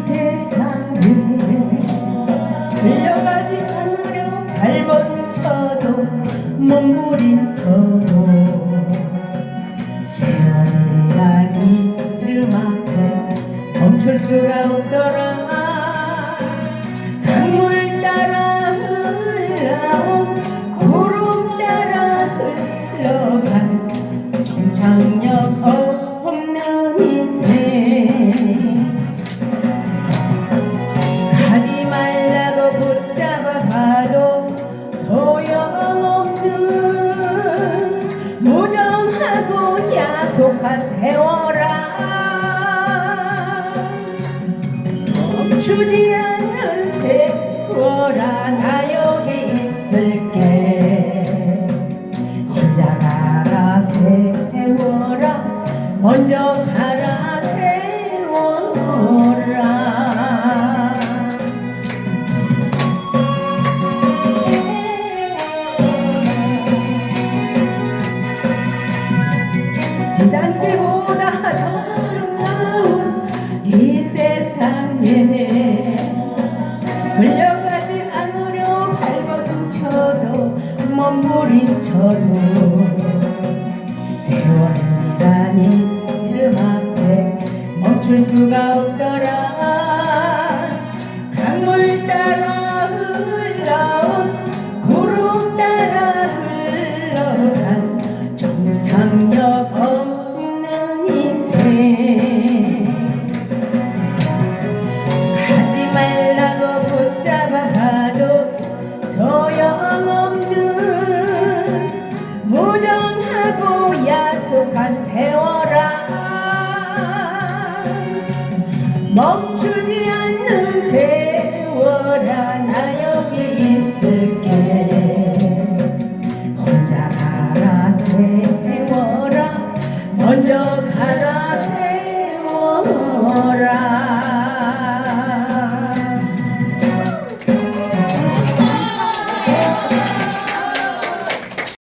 세상에 밀려가지 않으려 발버둥쳐도 몸부림쳐도 세월이라는 이름 수가 없더라. 강물 따라 흘러, 구름 따라 흘러간 정창력 없는 인생. 무정하고 야속한 세월아. 멈추지 않는 세월아 나 여기 있을게. 혼자 가라 세월아. 먼저 가 세월이라니 이름 앞에 멈출 수가 없더라 강물 따라 흘러온 구름 따라 흘러간 정착력 없는 인생 하지 말라고 붙잡아 봐도 소용없는 한 세월